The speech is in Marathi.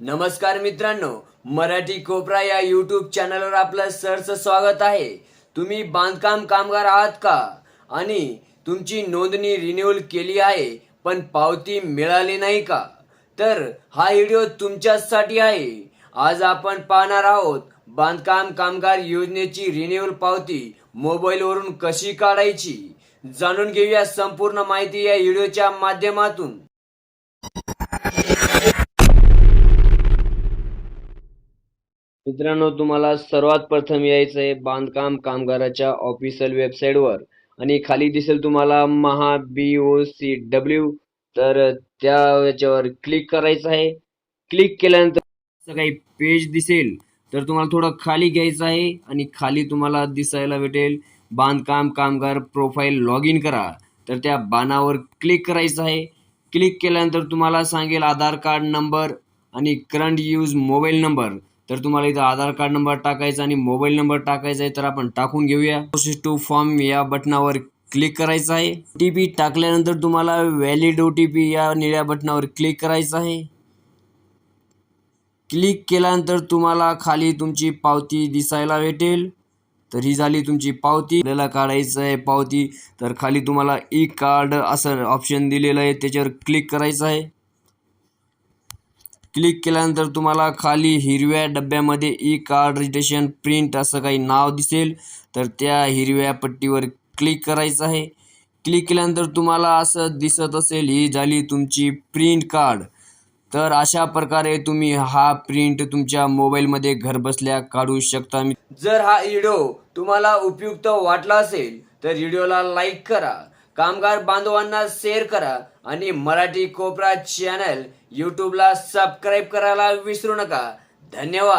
नमस्कार मित्रांनो मराठी कोपरा या यूट्यूब चॅनलवर आपलं सरचं स्वागत आहे. तुम्ही बांधकाम कामगार आहात का? आणि तुमची नोंदणी रिन्यूअल केली आहे पण पावती मिळाली नाही का? तर हा व्हिडिओ तुमच्यासाठी आहे. आज आपण पाहणार आहोत बांधकाम कामगार योजनेची रिन्यूअल पावती मोबाईलवरून कशी काढायची? जाणून घेऊया संपूर्ण माहिती या व्हिडिओच्या माध्यमातून. मित्रांनो तुम्हाला सर्वात प्रथम यायचं आहे बांधकाम कामगाराच्या ऑफिशियल वेबसाईटवर. आणि खाली दिसेल तुम्हाला महा बी ओ सी डब्ल्यू तर त्या याच्यावर क्लिक करायचं आहे. क्लिक केल्यानंतर असं काही पेज दिसेल तर तुम्हाला थोडं खाली घ्यायचं आहे. आणि खाली तुम्हाला दिसायला भेटेल बांधकाम कामगार प्रोफाईल लॉग इन करा. तर त्या बाणावर क्लिक करायचं आहे. क्लिक केल्यानंतर तुम्हाला सांगेल आधार कार्ड नंबर आणि करंट यूज मोबाईल नंबर तर तुम्हाला इथं आधार कार्ड नंबर टाकायचा आणि मोबाईल नंबर टाकायचा आहे तर आपण टाकून घेऊया. प्रोसेस टू फॉर्म या बटनावर क्लिक करायचं आहे. ओ टी पी टाकल्यानंतर तुम्हाला व्हॅलिड ओ टी पी या निळ्या बटनावर क्लिक करायचं आहे. क्लिक केल्यानंतर तुम्हाला खाली तुमची पावती दिसायला भेटेल. तर ही झाली तुमची पावती. आपल्याला काढायचं आहे पावती. तर खाली तुम्हाला ई कार्ड असं ऑप्शन दिलेलं आहे त्याच्यावर क्लिक करायचं आहे. क्लिक केल्यानंतर तुम्हाला खाली हिरव्या डब्यामध्ये ई कार्ड रजिस्ट्रेशन प्रिंट असं काही नाव दिसेल. तर त्या हिरव्या पट्टीवर क्लिक करायचं आहे. क्लिक केल्यानंतर तुम्हाला असं दिसत असेल ही झाली तुमची प्रिंट कार्ड. तर अशा प्रकारे तुम्ही हा प्रिंट तुमच्या मोबाईलमध्ये घरबसल्या काढू शकता. जर हा व्हिडिओ तुम्हाला उपयुक्त वाटला असेल तर व्हिडिओला लाईक करा. कामगार बांधवांना शेअर करा आणि मराठी कोपरा चॅनल यूट्यूबला सबस्क्राईब करायला विसरू नका. धन्यवाद.